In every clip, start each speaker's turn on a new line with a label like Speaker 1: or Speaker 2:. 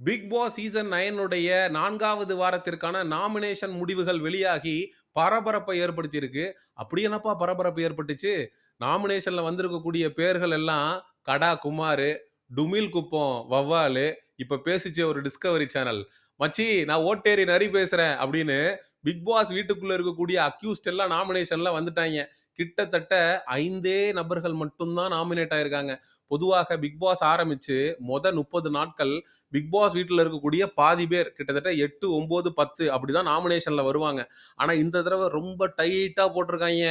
Speaker 1: Big Boss season நயனுடைய நான்காவது வாரத்திற்கான nomination முடிவுகள் வெளியாகி பரபரப்பை ஏற்படுத்தியிருக்கு. அப்படி என்னப்பா பரபரப்பு ஏற்பட்டுச்சு? நாமினேஷனில் வந்திருக்கக்கூடிய பேர்கள் எல்லாம் கடா குமார் டுமில் குப்பம் வவ்வாலு, இப்போ பேசிச்சு ஒரு டிஸ்கவரி சேனல். "மச்சி நான் ஓட்டேரி நரி பேசுகிறேன் அப்படின்னு பிக் பாஸ் வீட்டுக்குள்ளே இருக்கக்கூடிய அக்யூஸ்ட் எல்லாம் நாமினேஷனில் வந்துட்டாங்க கிட்டத்தட்ட ஐந்தே நபர்கள் மட்டும் தான் நாமினேட் ஆயிருக்காங்க. பொதுவாக பிக் பாஸ் ஆரம்பிச்சு மொத 30 நாட்கள் பிக் பாஸ் வீட்டில் இருக்கக்கூடிய பாதி பேர் கிட்டத்தட்ட 8, 9, 10 அப்படிதான் நாமினேஷன்ல வருவாங்க. ஆனா இந்த தடவை ரொம்ப டைட்டா போட்டிருக்காங்க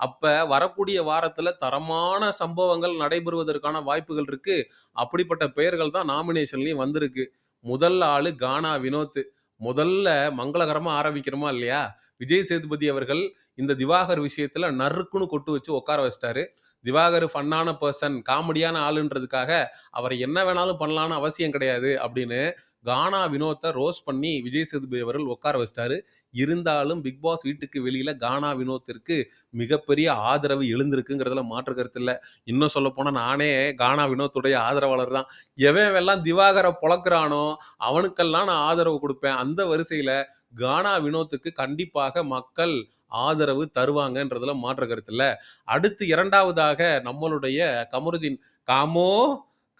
Speaker 1: அப்ப வரக்கூடிய வாரத்துல தரமான சம்பவங்கள் நடைபெறுவதற்கான வாய்ப்புகள் இருக்கு. அப்படிப்பட்ட பெயர்கள் தான் நாமினேஷன்லயும் வந்திருக்கு. முதல் ஆளு கானா வினோத். முதல்ல மங்களகரமா ஆரம்பிக்கிறோமா இல்லையா? விஜய் சேதுபதி அவர்கள் இந்த திவாகர் விஷயத்தில் நறுக்குன்னு கொட்டு வச்சு உட்கார வச்சுட்டாரு. திவாகர் ஃபன்னான பர்சன் காமெடியான ஆளுன்றதுக்காக அவரை என்ன வேணாலும் பண்ணலான்னு அவசியம் கிடையாது அப்படின்னு கானா வினோத்தை ரோஸ்ட் பண்ணி விஜய் சேதுபதி அவர்கள் உட்கார வச்சிட்டாரு இருந்தாலும் பிக் பாஸ் வீட்டுக்கு வெளியில கானா வினோத்திற்கு மிகப்பெரிய ஆதரவு எழுந்திருக்குங்கிறதுல மாற்று கருத்து இல்லை இன்னும் சொல்லப்போனா நானே கானா வினோத்துடைய ஆதரவாளர் தான். எவன் திவாகரை பொழக்கிறானோ அவனுக்கெல்லாம் நான் ஆதரவு கொடுப்பேன் அந்த வரிசையில கானா வினோத்துக்கு கண்டிப்பாக மக்கள் ஆதரவு தருவாங்கன்றதுல மாற்று கருத்து இல்லை அடுத்து இரண்டாவதாக நம்மளுடைய கமருதீன். காமோ,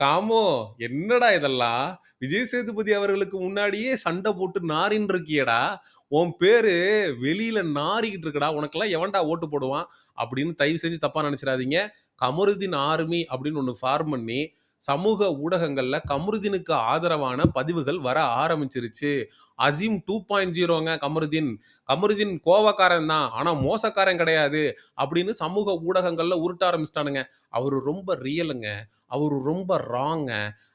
Speaker 1: காமோ என்னடா இதெல்லாம்? விஜய் சேதுபதி அவர்களுக்கு முன்னாடியே சண்டை போட்டு நாரின்னு இருக்கியடா உன் பேரு வெளியில நாறிக்கிட்டு இருக்குடா! உனக்கெல்லாம் எவன்டா ஓட்டு போடுவான்? அப்படின்னு தயவு செஞ்சு தப்பா நினைச்சிடாதீங்க கமருதீன் ஆர்மி அப்படின்னு ஒன்று ஃபார்ம் பண்ணி, சமூக ஊடகங்கள்ல கமருதீனுக்கு ஆதரவான பதிவுகள் வர ஆரம்பிச்சிருச்சு. அசீம் 2.0ங்க கமருதீன். கமருதீன் கோவக்காரன் தான். ஆனால் மோசக்காரன் கிடையாது. அப்படின்னு சமூக ஊடகங்களில் உருட்ட ஆரம்பிச்சிட்டானுங்க அவர் ரொம்ப ரியலுங்க. அவர் ரொம்ப ராங்க.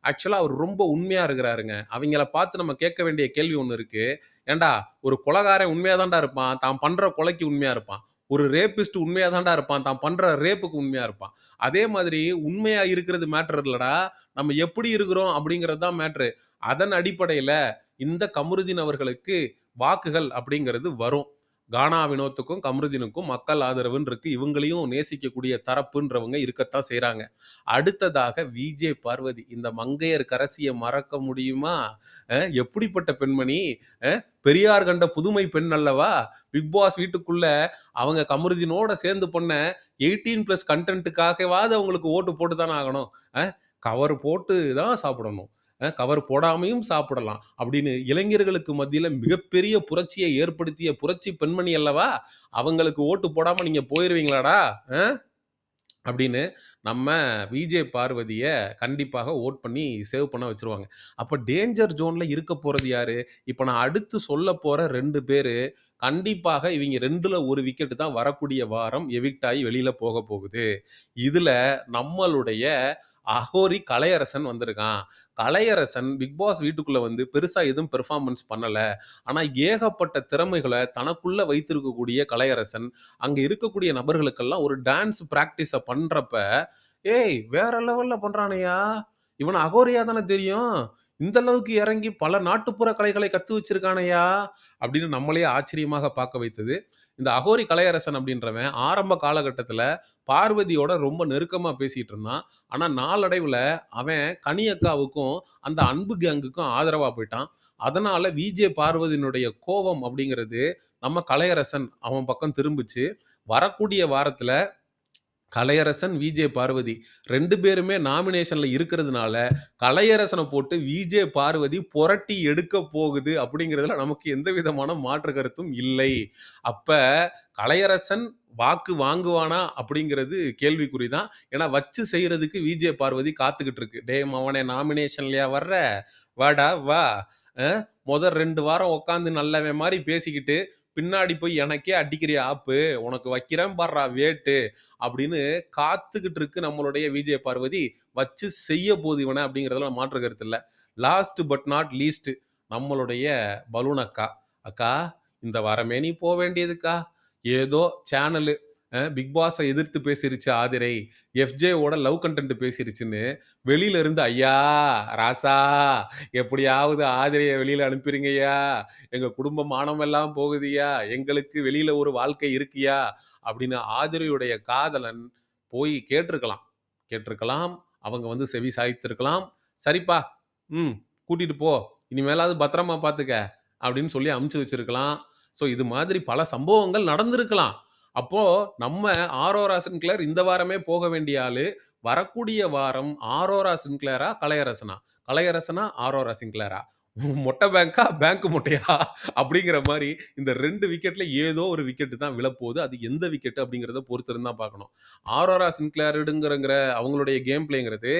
Speaker 1: ஆக்சுவலாக அவர் ரொம்ப உண்மையாக இருக்கிறாருங்க. அவங்கள பார்த்து நம்ம கேட்க வேண்டிய கேள்வி ஒன்று இருக்குது ஏண்டா ஒரு கொலகாரன் உண்மையாக தான்டா இருப்பான். தான் பண்ணுற கொலைக்கு உண்மையாக இருப்பான். ஒரு ரேபிஸ்ட் உண்மையாக தான்டா இருப்பான். தான் பண்ணுற ரேப்புக்கு உண்மையாக இருப்பான். அதே மாதிரி உண்மையாக இருக்கிறது மேட்ரு இல்லைடா நம்ம எப்படி இருக்கிறோம் அப்படிங்கிறது தான் மேட்ரு அதன் அடிப்படையில் இந்த கமருதீன் அவர்களுக்கு வாக்குகள் அப்படிங்கிறது வரும். கானா வினோத்துக்கும், கமருதீனுக்கும் மக்கள் ஆதரவுன்னு இருக்கு. இவங்களையும் நேசிக்கக்கூடிய தரப்புன்றவங்க இருக்கத்தான் செய்கிறாங்க அடுத்ததாக விஜே பார்வதி. இந்த மங்கையர் கரசியை மறக்க முடியுமா? எப்படிப்பட்ட பெண்மணி? பெரியார் கண்ட புதுமை பெண் அல்லவா? பிக் பாஸ் வீட்டுக்குள்ள அவங்க கமருதீனோட சேர்ந்து பண்ண 18+ கண்டென்ட்டுக்காகவாது அவங்களுக்கு ஓட்டு போட்டு தானே ஆகணும். கவர் போட்டு தான் சாப்பிடணும். கவர் போடாமையும் சாப்பிடலாம். அப்படின்னு இளைஞர்களுக்கு மத்தியில் மிகப்பெரிய புரட்சியை ஏற்படுத்திய புரட்சி பெண்மணி அல்லவா? அவங்களுக்கு ஓட்டு போடாமல் நீங்கள் போயிடுவீங்களாடா அப்படின்னு நம்ம விஜே பார்வதியை கண்டிப்பாக வோட் பண்ணி சேவ் பண்ண வச்சுருவாங்க. அப்போ டேஞ்சர் ஜோனில் இருக்க போகிறது யார் இப்போ நான் அடுத்து சொல்லப் போகிற ரெண்டு பேர் கண்டிப்பாக இவங்க ரெண்டில் ஒரு விக்கெட்டு தான் வரக்கூடிய வாரம் எவிக்ட் ஆகி வெளியில் போக போகுது. இதில் நம்மளுடைய அகோரி கலையரசன் வந்திருக்கான். கலையரசன் பிக் பாஸ் வீட்டுக்குள்ளே வந்து பெருசாக எதுவும் பெர்ஃபார்மன்ஸ் பண்ணலை ஆனால் ஏகப்பட்ட திறமைகளை தனக்குள்ளே வைத்திருக்கக்கூடிய கலையரசன், அங்கே இருக்கக்கூடிய நபர்களுக்கெல்லாம் ஒரு டான்ஸ் ப்ராக்டிஸை பண்ணுறப்ப "ஏய் வேற லெவலில் பண்ணுறானையா இவன் அகோரியா தானே தெரியும். இந்த அளவுக்கு இறங்கி பல நாட்டுப்புற கலைகளை கத்து வச்சிருக்கானையா அப்படின்னு நம்மளையே ஆச்சரியமாக பார்க்க வைத்தது. இந்த அகோரி கலையரசன் அப்படின்றவன் ஆரம்ப காலகட்டத்தில் பார்வதியோட ரொம்ப நெருக்கமாக பேசிகிட்டு இருந்தான். ஆனால் நாளடைவில் அவன் கனி அக்காவுக்கும், அந்த அன்பு கேங்குக்கும் ஆதரவாக போயிட்டான் அதனால் விஜே பார்வதியினுடைய கோவம் அப்படிங்கிறது நம்ம கலையரசன் அவன் பக்கம் திரும்பிச்சு வரக்கூடிய வாரத்தில் கலையரசன், விஜே பார்வதி ரெண்டு பேருமே நாமினேஷனில் இருக்கிறதுனால, கலையரசனை போட்டு விஜே பார்வதி புரட்டி எடுக்க போகுது அப்படிங்கிறதுல நமக்கு எந்த விதமான மாற்று கருத்தும் இல்லை. அப்போ கலையரசன் வாக்கு வாங்குவானா? அப்படிங்கிறது கேள்விக்குறி தான். ஏன்னா வச்சு செய்கிறதுக்கு விஜே பார்வதி காத்துக்கிட்டு இருக்கு. டே மவனே நாமினேஷன்லையா வர்ற? வாடா வா. முதல் ரெண்டு வாரம் உட்காந்து நல்லவன் மாதிரி பேசிக்கிட்டு, பின்னாடி போய் எனக்கே அடிக்கிற ஆப்பு? உனக்கு வைக்கிறேன் பாடுறா வேட்டு." அப்படின்னு காத்துக்கிட்டு இருக்கு நம்மளுடைய விஜே பார்வதி. வச்சு செய்ய போது இவனை அப்படிங்கிறதுல மாற்று கருத்து இல்லை லாஸ்ட் பட் நாட் லீஸ்ட் நம்மளுடைய பலூன் அக்கா. "அக்கா இந்த வாரமே நீ போக வேண்டியதுக்கா. ஏதோ சேனலு பிக் பாஸை எதிர்த்து பேசிருச்சு ஆதிரை. எஃப்ஜேவோட லவ் கண்டென்ட் பேசிருச்சுன்னு வெளியில இருந்து ஐயா! ராசா! எப்படியாவது ஆதிரையை வெளியில அனுப்பிடுங்கய்யா எங்க குடும்ப மானமெல்லாம் போகுதியா எங்களுக்கு வெளியில ஒரு வாழ்க்கை இருக்கியா அப்படின்னு ஆதிரையுடைய காதலன் போய் கேட்டிருக்கலாம். கேட்டிருக்கலாம். அவங்க வந்து செவி சாய்த்திருக்கலாம். சரிப்பா, ம் கூட்டிட்டு போ. இனிமேலாவது பத்திரமா பார்த்துக்க." அப்படின்னு சொல்லி அமுச்சு வச்சிருக்கலாம். ஸோ இது மாதிரி பல சம்பவங்கள் நடந்திருக்கலாம். அப்போ நம்ம ஆரோரா சின்கிளர் இந்த வாரமே போக வேண்டிய ஆளு, வரக்கூடிய வாரம் ஆரோரா சின்க்ளேரா கலையரசனா? கலையரசனா, ஆரோரா சின்க்ளேரா மொட்டை பேங்கா, பேங்க் மொட்டையா? அப்படிங்கிற மாதிரி இந்த ரெண்டு விக்கெட்ல ஏதோ ஒரு விக்கெட் தான் விழப்போகுது. அது எந்த விக்கெட் அப்படிங்கிறத பொறுத்திருந்தா பார்க்கணும். ஆரோரா சின்க்ளேருடுங்கிற அவங்களுடைய கேம் பிளேங்கிறது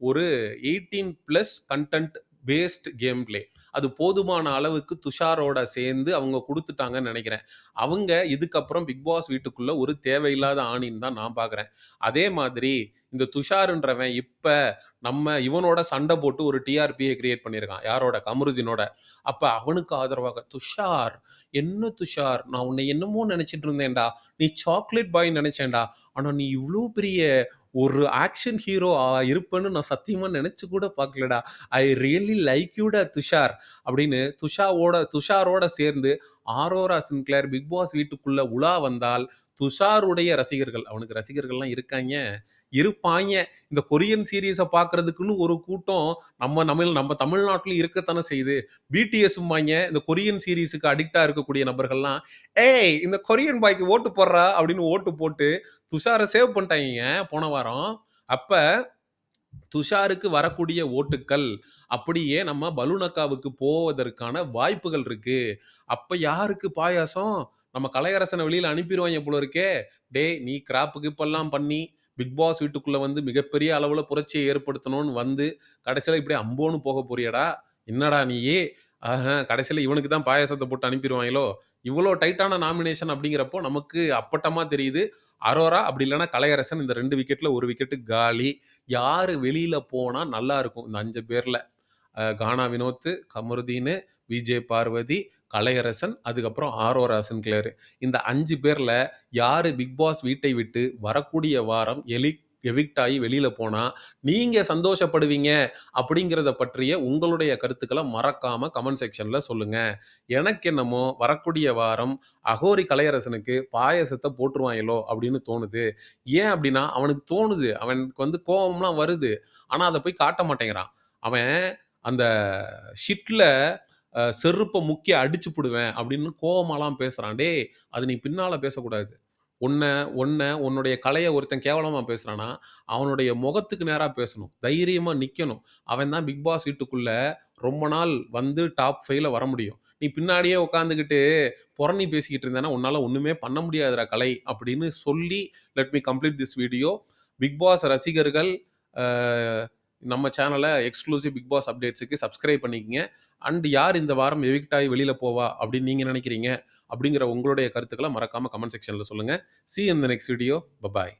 Speaker 1: ஒரு eighteen plus content based game play. அது போதுமான அளவுக்கு துஷாரோட சேர்ந்து அவங்க கொடுத்துட்டாங்கன்னு நினைக்கிறேன் அவங்க இதுக்கப்புறம் பிக் பாஸ் வீட்டுக்குள்ள ஒரு தேவையில்லாத ஆணின்னு தான் நான் பார்க்குறேன். அதே மாதிரி இந்த துஷாருன்றவன் இப்போ நம்ம இவனோட சண்டை போட்டு ஒரு டிஆர்பியை கிரியேட் பண்ணியிருக்கான். யாரோட? கமருதீனோட. அப்போ அவனுக்கு ஆதரவாக, "துஷார், என்ன துஷார், நான் உன்னை என்னமோ நினச்சிட்டு இருந்தேன்டா. நீ சாக்லேட் பாய் நினச்சேன்டா ஆனால் நீ இவ்வளோ பெரிய ஒரு ஆக்ஷன் ஹீரோ இருப்பேன்னு நான் சத்தியமா நினச்சி கூட பார்க்கலடா. I really like you Tushar." அப்படின்னு துஷாவோட துஷாரோட சேர்ந்து ஆரோரா சின்க்ளேர் பிக் பாஸ் வீட்டுக்குள்ள உலா வந்தால், துஷாருடைய ரசிகர்கள் அவனுக்கு ரசிகர்கள்லாம் இருக்காங்க இருப்பாய்ங்க. இந்த கொரியன் சீரீஸை பார்க்கறதுக்குன்னு ஒரு கூட்டம் நம்ம தமிழ் நம்ம தமிழ்நாட்டிலும் இருக்கத்தானே செய்யுது. பிடிஎஸ்ம்பாய்ங்க. இந்த கொரியன் சீரீஸுக்கு அடிக்டாக இருக்கக்கூடிய நபர்கள்லாம், "ஏய் இந்த கொரியன் பாய்க்கு ஓட்டு போடுறா" அப்படின்னு ஓட்டு போட்டு துஷாரை சேவ் பண்ணிட்டாங்க போன வாரம். அப்போ துஷாருக்கு வரக்கூடிய ஓட்டுக்கள் அப்படியே நம்ம பலூன் அக்காவுக்கு போவதற்கான வாய்ப்புகள் இருக்கு. அப்ப யாருக்கு பாயாசம்? நம்ம கலையரசன வெளியில அனுப்பிருவாய்ங்க போல இருக்கே. "டேய் நீ கிராப்பு கிப்பெல்லாம் பண்ணி பிக் பாஸ் வீட்டுக்குள்ள வந்து மிகப்பெரிய அளவுல புரட்சிய ஏற்படுத்தணும்னு வந்து, கடைசியில இப்படி அம்போன்னு போக போறியேடா? என்னடா நீயி? ஆஹ கடைசியில இவனுக்கு தான் பாயாசத்த போட்டு அனுப்பிருவாய்ங்களோ?" இவ்வளோ டைட்டான நாமினேஷன் அப்படிங்கிறப்போ நமக்கு அப்பட்டமா தெரியுது. அரோரா அப்படி இல்லன்னா கலையரசன் இந்த 2 விக்கெட்ல 1 விக்கெட் காலி. யாரு வெளியில போனா நல்லா இருக்கும் இந்த 5 பேர்ல? அ கானா வினோத், கமருதீனு, விஜே பார்வதி, கலையரசன், அதுக்கப்புறம் ஆரோரா சின்க்ளேர். இந்த 5 பேர்ல யாரு பிக் பாஸ் வீட்டை விட்டு வரக்கூடிய வாரம் எலிக் எவிக்ட் ஆகி வெளியில் போனால் நீங்கள் சந்தோஷப்படுவீங்க அப்படிங்கிறத பற்றிய உங்களுடைய கருத்துக்களை மறக்காமல் கமெண்ட் செக்ஷனில் சொல்லுங்கள் எனக்கு என்னமோ வரக்கூடிய வாரம் அகோரி கலையரசனுக்கு பாயசத்தை போட்டுருவாய்ங்களோ அப்படின்னு தோணுது. ஏன் அப்படின்னா, அவனுக்கு தோணுது. அவனுக்கு வந்து கோவம்லாம் வருது. ஆனால் அதை போய் காட்ட மாட்டேங்கிறான். அவன் அந்த ஷிட்டில் செருப்பை முக்கிய அடிச்சு போடுவேன் அப்படின்னு கோவமாலாம் பேசுகிறான் டே அது நீ பின்னால் பேசக்கூடாது. உன்னை உன்னை உன்னுடைய கலையை ஒருத்தன் கேவலமாக பேசுகிறான்னா அவனுடைய முகத்துக்கு நேராக பேசணும். தைரியமாக நிற்கணும் அவன் தான் பிக் பாஸ் வீட்டுக்குள்ளே ரொம்ப நாள் வந்து டாப் ஃபைவ்ல வர முடியும். நீ பின்னாடியே உட்காந்துக்கிட்டு புறணி பேசிக்கிட்டு இருந்தேன்னா, உன்னால் ஒன்றுமே பண்ண முடியாதுடா கலை அப்படின்னு சொல்லி let me complete this video. Big Boss ரசிகர்கள் நம்ம சேனலை எக்ஸ்க்ளூசிவ் பிக் பாஸ் அப்டேட்ஸுக்கு சப்ஸ்கிரைப் பண்ணிக்கங்க. அண்ட் யார் இந்த வாரம் எவிக்ட் ஆகி வெளியில் போவா அப்படின்னு நீங்கள் நினைக்கிறீங்க அப்படிங்கிற உங்களுடைய கருத்துக்களை மறக்காமல் கமெண்ட் செக்ஷனில் சொல்லுங்கள் சி இந்த நெக்ஸ்ட் வீடியோ. பபாய்.